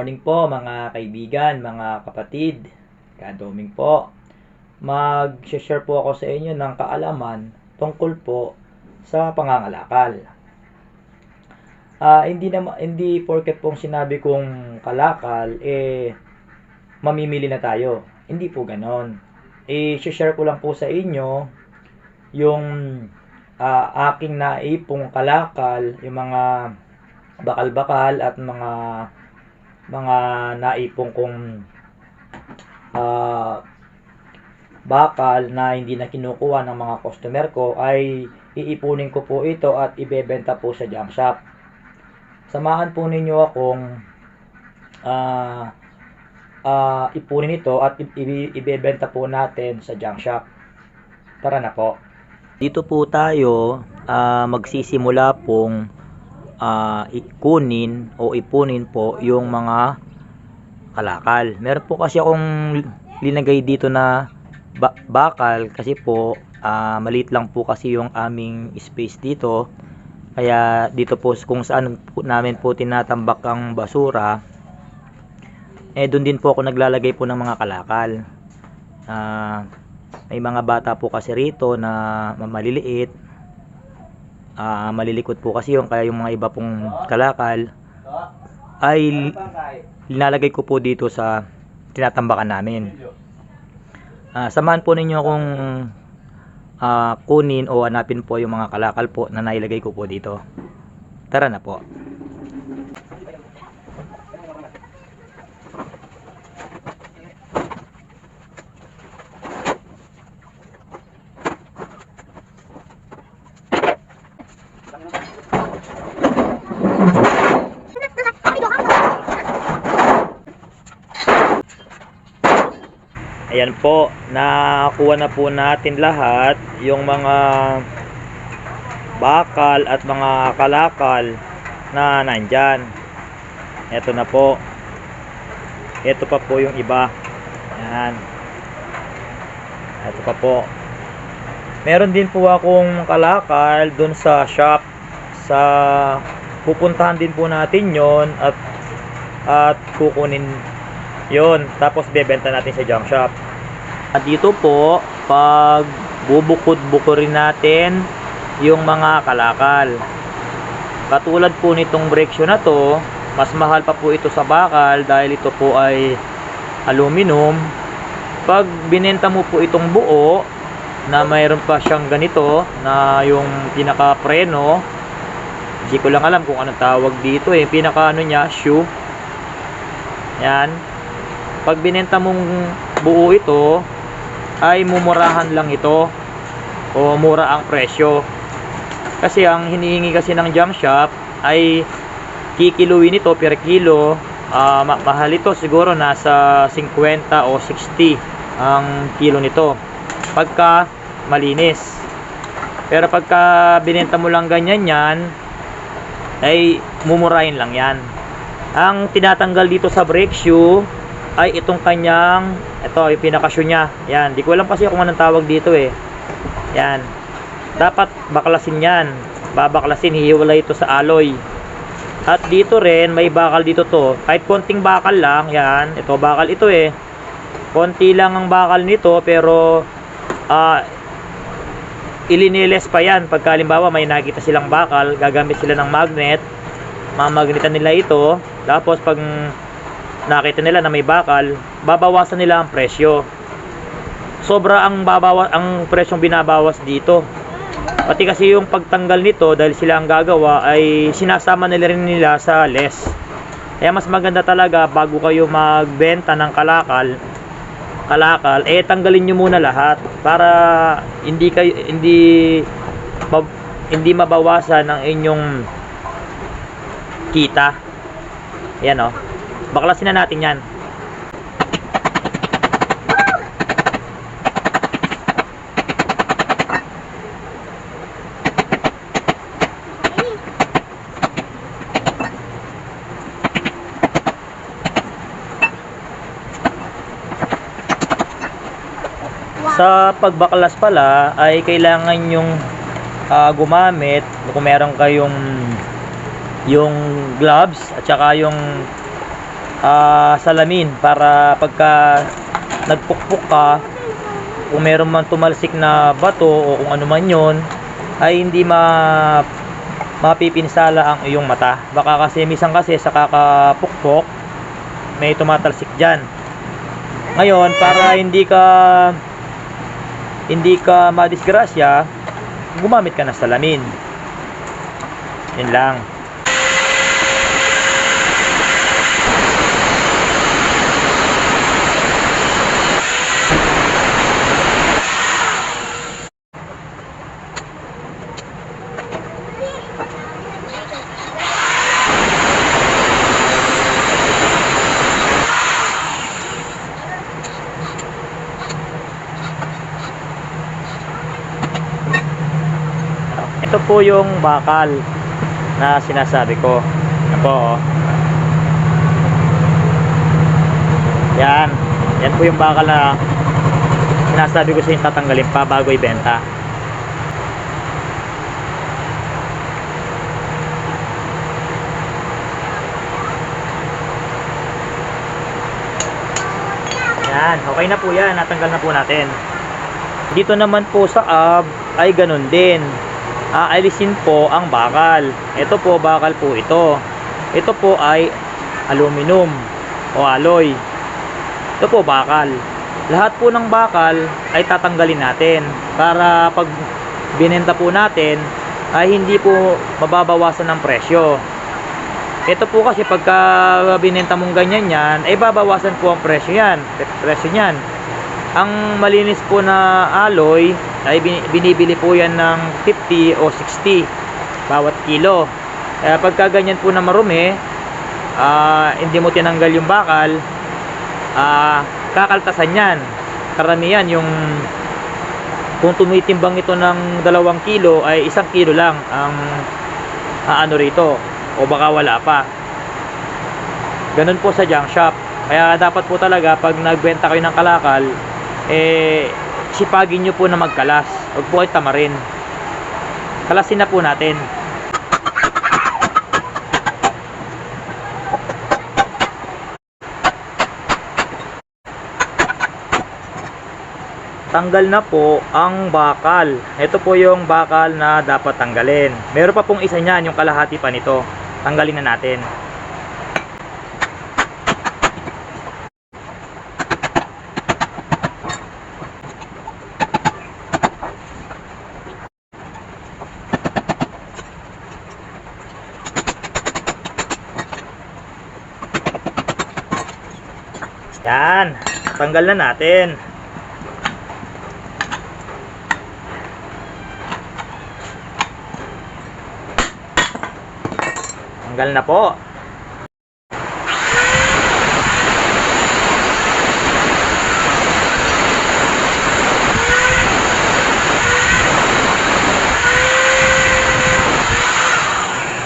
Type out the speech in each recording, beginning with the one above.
morning po mga kaibigan, mga kapatid. Kadoming po. Mag-share po ako sa inyo ng kaalaman tungkol po sa pangangalakal. Ah, hindi na hindi porket pong sinabi kong kalakal eh mamimili na tayo. Hindi po ganon. Eh share ko lang po sa inyo yung ah, aking naipong kalakal, yung mga bakal-bakal at mga mga naipong kong ah, bakal na hindi na kinukuha ng mga customer ko ay iipunin ko po ito at ibebenta po sa junk shop. Samahan po ninyo akong ah ah, ipunin ito at ibebenta po natin sa junk shop. Tara na po. Dito po tayo ah, magsisimula pong ah, ikunin o ipunin po yung mga kalakal. Meron po kasi akong linagay dito na ba- bakal kasi po ah, maliit lang po kasi yung aming space dito. Kaya dito po kung saan po namin po tinatambak ang basura, eh doon din po ako naglalagay po ng mga kalakal. Ah, may mga bata po kasi rito na maliliit. Ah, malilikot po kasi yung kaya yung mga iba pong kalakal ay linalagay ko po dito sa tinatambakan namin. Ah, samahan po ninyo akong ah, kunin o hanapin po yung mga kalakal po na nailagay ko po dito. Tara na po. Ayan po, nakuha na po natin lahat yung mga bakal at mga kalakal na nandyan. Ito na po. Ito pa po yung iba. Ayan. Ito pa po. Meron din po akong kalakal dun sa shop sa pupuntahan din po natin yon at at kukunin yon tapos bebenta natin sa junk shop. At dito po pag bubukod-bukurin natin yung mga kalakal. Katulad po nitong brake shoe na to mas mahal pa po ito sa bakal dahil ito po ay aluminum. Pag binenta mo po itong buo na mayroon pa siyang ganito na yung pinaka preno hindi ko lang alam kung anong tawag dito eh. Pinaka ano niya shoe. Yan pag binenta mong buo ito ay mumurahan lang ito. O mura ang presyo. Kasi ang hinihingi kasi ng jam shop ay kikiluin ito per kilo. Ma- mahal ito siguro nasa 50 o 60 ang kilo nito. Pagka malinis. Pero pagka binenta mo lang ganyan yan ay mumurahin lang yan. Ang tinatanggal dito sa brake shoe ay itong kanyang ito yung pinaka shoe niya. Yan di ko alam kasi kung anong tawag dito eh. Yan. Dapat baklasin yan. Babaklasin hihiwalay ito sa alloy at dito rin may bakal dito to. Kahit konting bakal lang yan. Ito bakal ito eh. Konti lang ang bakal nito pero ah iliniles pa yan. Pagka halimbawa may nakita silang bakal gagamit sila ng magnet. Mamagnetan nila ito. Tapos pag nakita nila na may bakal babawasan nila ang presyo. Sobra ang babawa ang presyong binabawas dito. Pati kasi yung pagtanggal nito dahil sila ang gagawa ay sinasama nila rin nila sa less kaya mas maganda talaga bago kayo magbenta ng kalakal kalakal eh tanggalin nyo muna lahat para hindi kayo hindi ma- hindi mabawasan ang inyong kita. Yan o baklasin na natin yan. Sa pagbaklas pala ay kailangan yung ah, gumamit kung meron kayong yung gloves at saka yung ah, salamin para pagka nagpukpok ka kung meron man tumalsik na bato o kung ano man yon ay hindi ma mapipinsala ang iyong mata. Baka kasi minsan kasi sa kakapukpok may tumatalsik diyan. Ngayon, para hindi ka hindi ka madisgrasya, gumamit ka ng salamin. Yun lang. Ito po yung bakal na sinasabi ko. Po. oh. Yan. Yan po yung bakal na sinasabi ko sa inyo tatanggalin pa bago ibenta. Yan. Okay na po yan. Natanggal na po natin. Dito naman po sa ab ay ganun din aalisin po ang bakal. Ito po bakal po ito. Ito po ay aluminum o alloy. Ito po bakal. Lahat po ng bakal ay tatanggalin natin para pag binenta po natin ay hindi po mababawasan ng presyo. Ito po kasi pagka binenta mong ganyan yan, ay babawasan po ang presyo yan. Presyo niyan. Ang malinis po na alloy ay bin- binibili po yan ng 50 o 60 bawat kilo. Kaya pagka ganyan po na marumi, ah, hindi mo tinanggal yung bakal, ah, kakaltasan yan. Karamihan yung kung tumitimbang ito ng dalawang kilo ay isang kilo lang ang ano rito o baka wala pa. Ganun po sa junk shop. Kaya dapat po talaga pag nagbenta kayo ng kalakal, eh sipagin nyo po na magkalas. Huwag po kayo tamarin. Kalasin na po natin. Tanggal na po ang bakal. Ito po yung bakal na dapat tanggalin. Meron pa pong isa niyan, yung kalahati pa nito. Tanggalin na natin. Yan. Tanggal na natin. Tanggal na po.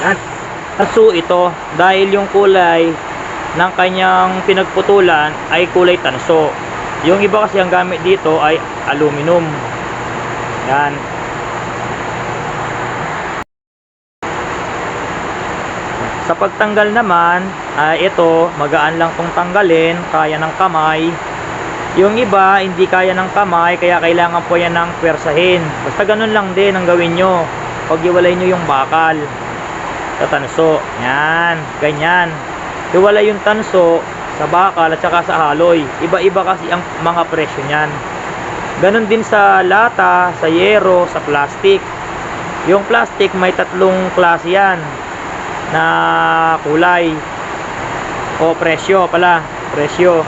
Yan. Taso ito dahil yung kulay ng kanyang pinagputulan ay kulay tanso. Yung iba kasi ang gamit dito ay aluminum. Yan. Sa pagtanggal naman, ay ito, magaan lang tong tanggalin, kaya ng kamay. Yung iba, hindi kaya ng kamay, kaya kailangan po yan ng pwersahin. Basta ganun lang din ang gawin nyo. Pag iwalay nyo yung bakal, sa tanso. Yan, ganyan. Iwalay yung tanso sa bakal at saka sa haloy. Iba-iba kasi ang mga presyo niyan. Ganon din sa lata, sa yero, sa plastic. Yung plastic may tatlong klase yan na kulay o presyo pala, presyo.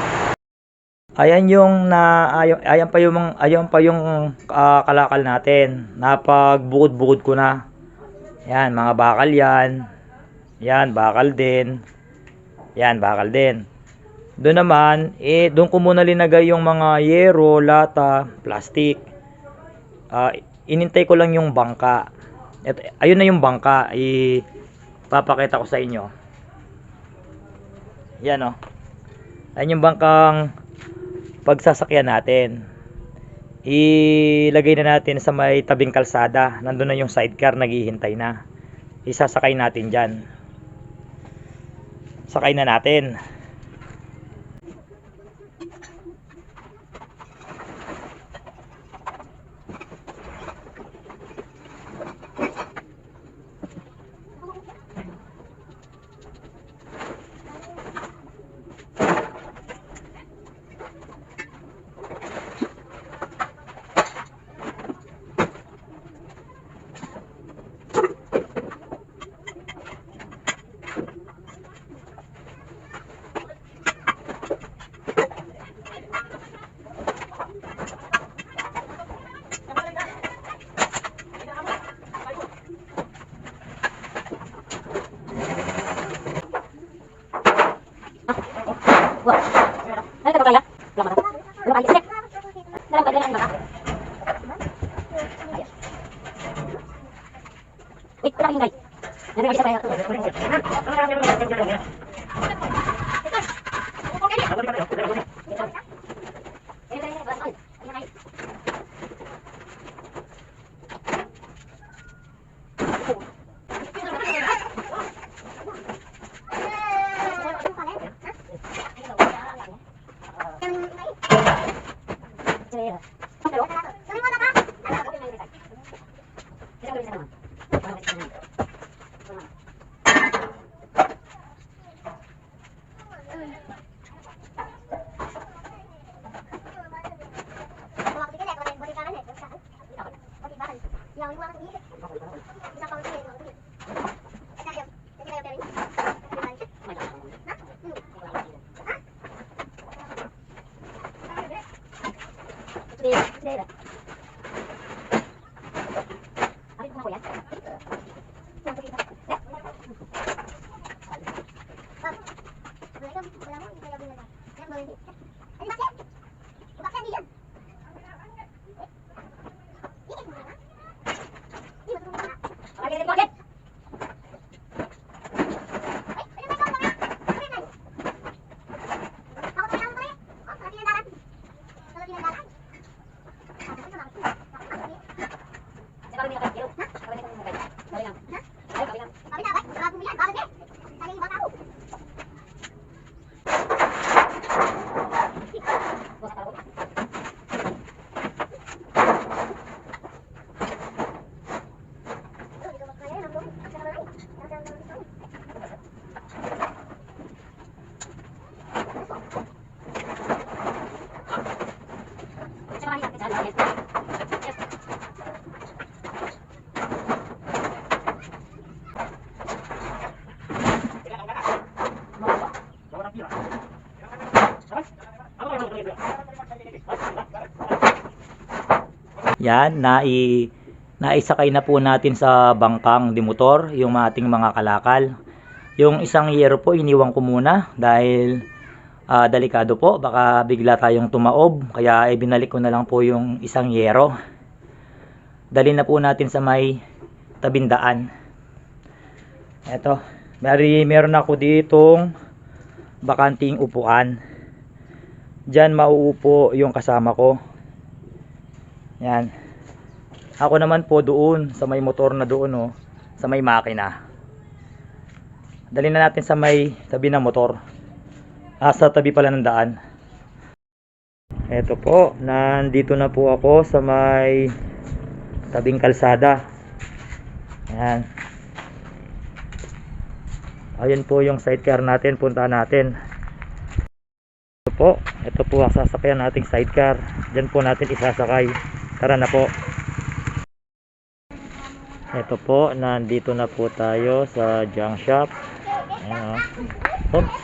Ayan yung na ayan, ayan pa yung ayan pa yung ah, kalakal natin. Napagbukod-bukod ko na. Yan, mga bakal yan. Yan, bakal din. Yan, bakal din. Doon naman, eh, doon ko muna linagay yung mga yero, lata, plastic. Ah, inintay ko lang yung bangka. Ito, ayun na yung bangka. Ipapakita ko sa inyo. Yan, oh. Ayun yung bangkang pagsasakyan natin. Ilagay na natin sa may tabing kalsada. Nandun na yung sidecar, naghihintay na. Isasakay natin dyan. Sakay na natin. Sekarang bagaimana Mbak? Wait, kurang hinggay. Nabi Isa kaya. Yan, nai naisakay na po natin sa bangkang di motor yung ating mga kalakal. Yung isang yero po iniwan ko muna dahil ah, delikado po, baka bigla tayong tumaob kaya ibinalik ko na lang po yung isang yero. Dali na po natin sa may tabindaan. Eto, may meron ako ditong bakanting upuan. Diyan mauupo yung kasama ko. Yan. Ako naman po doon sa may motor na doon oh, sa may makina. Dali na natin sa may tabi ng motor. Ah, sa tabi pala ng daan. Eto po, nandito na po ako sa may tabing kalsada. Yan. Ayun po yung sidecar natin, punta natin. Ito po, ito po ang sasakyan nating sidecar. Diyan po natin isasakay. Tara na po. Ito po, nandito na po tayo sa junk shop. Ayan o. Oops.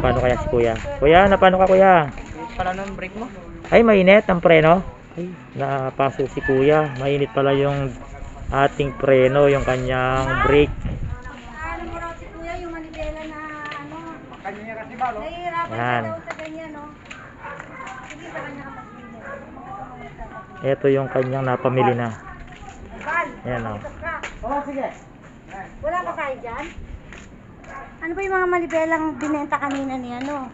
Paano kaya si kuya? Kuya, na paano ka kuya? Pala ng brake mo? Ay, mainit ang preno. Ay, napaso si kuya. Mainit pala yung ating preno, yung kanyang brake. Ano mo raw si Kuya, yung manibela na ano, Kanya kasi ba, no? nahihirapan ka daw sa ganyan, no? Sige, sa kanya ka. Ito yung kanyang napamili na. Ayan o. sige. Wala ka kayo dyan? Ano ba yung mga malibelang binenta kanina ni ano?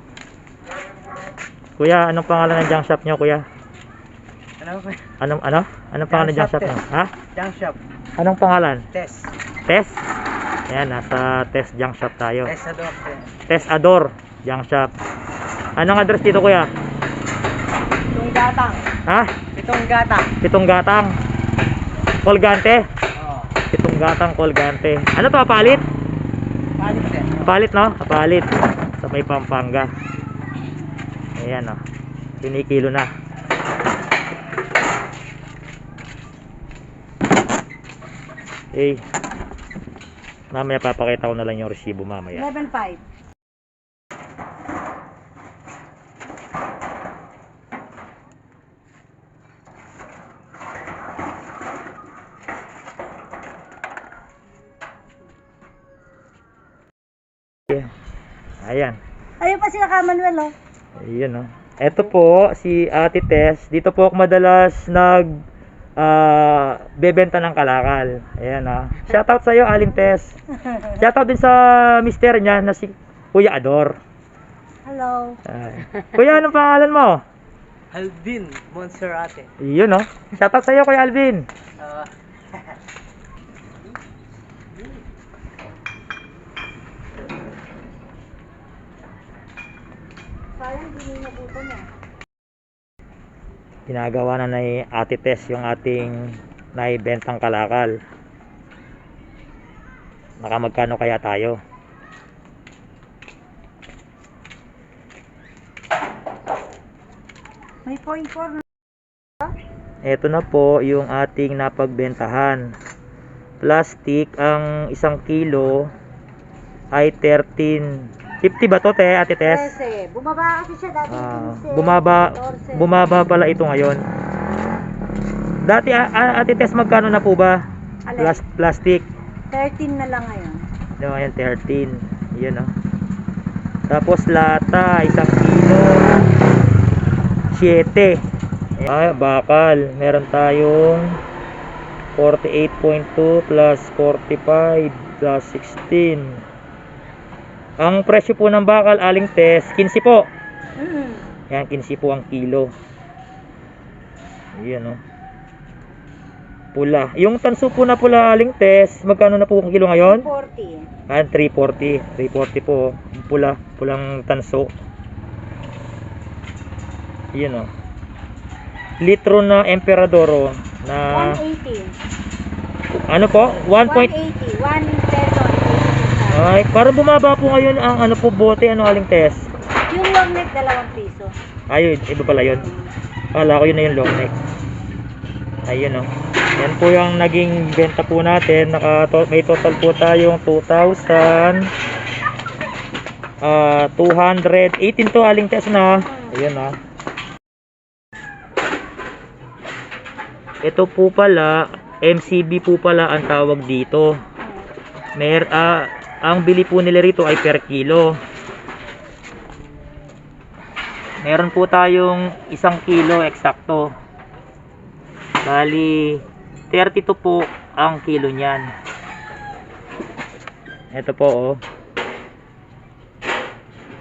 Kuya, anong pangalan ng junk shop nyo, kuya? Ano ba? Anong, ano? Anong pangalan ng junk shop shop, nyo? Ha? Junk shop. Anong pangalan? Test. Test? Ayan, nasa Test Junk Shop tayo. Test sa doon. Test Ador Junk Shop. Anong address dito, kuya? Pitong gatang. Ha? Pitong gatang. Pitong Gatang. Colgante. Oo. Pitong Gatang Colgante. Ano to, palit? Palit din. Palit, no? Palit. Sa may Pampanga. Ayan, no? Kinikilo na. Eh, mamaya papakita ko na lang yung resibo mamaya. 11.5. Ayan. Ayun pa sila ka Manuel, oh. Ayun, no? Ito po, si Ate Tess. Dito po ako madalas nag ah, bebenta ng kalakal. Ayan ah. Shoutout sa iyo, Aling Tess. Shoutout din sa mister niya na si Kuya Ador. Hello. Ay. Kuya, anong pangalan mo? Alvin Monserrate. Yun oh. Shoutout sa iyo, Kuya Alvin. Uh, Sayang, hindi niya buto niya. Ginagawa na ni Ate Tess yung ating naibentang kalakal. Nakamagkano kaya tayo? May point four na. Ito na po yung ating napagbentahan. Plastic ang isang kilo ay 13. 50 ba to te, Ate Tess? 13. Bumaba kasi siya dati. Ah, 15, bumaba 14. bumaba pala ito ngayon. Dati a- a- Ate Tess magkano na po ba? Alin? Plas- plastic. 13 na lang ngayon. No, ayan 13. Yan oh. Tapos lata, isang kilo. 7. Ay, bakal. Meron tayong 48.2 plus 45 plus 16. Ang presyo po ng bakal, aling test, 15 po. Mm. Yan, 15 po ang kilo. Yan oh. Pula. Yung tanso po na pula aling test, magkano na po ang kilo ngayon? 40. Ah, 340. 340 po. Yung Pula. Pulang tanso. Yan oh. Litro na Emperadoro na 180. ano po? 1 point 180. 1 peso. Ay parang bumaba po ngayon ang ano po bote. Ano aling test? Yung long neck, dalawang piso. ayun iba pala yun. Kala ko yun na yung long neck. Ayun oh yan po yung naging benta po natin. Naka, to, may total po tayong 2,000 ah 218 to aling test na ayun ah ito po pala MCB po pala ang tawag dito. Mer ah, ang bili po nila rito ay per kilo. Meron po tayong isang kilo eksakto. Bali 32 po ang kilo niyan. Ito po oh.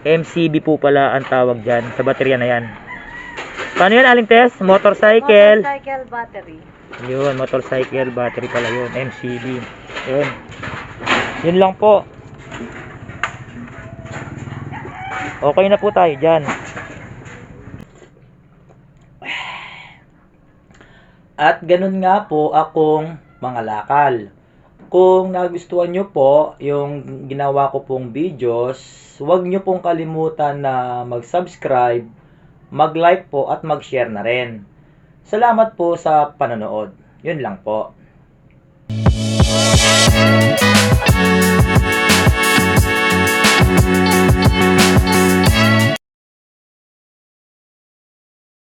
MCB po pala ang tawag dyan sa baterya na yan. Paano yan aling test? motorcycle. Motorcycle battery. yun motorcycle battery pala yun. MCB yun yun lang po okay na po tayo dyan At ganun nga po akong mga lakal. Kung nagustuhan nyo po yung ginawa ko pong videos, huwag nyo pong kalimutan na mag-subscribe, mag-like po at mag-share na rin. Salamat po sa panonood. Yun lang po.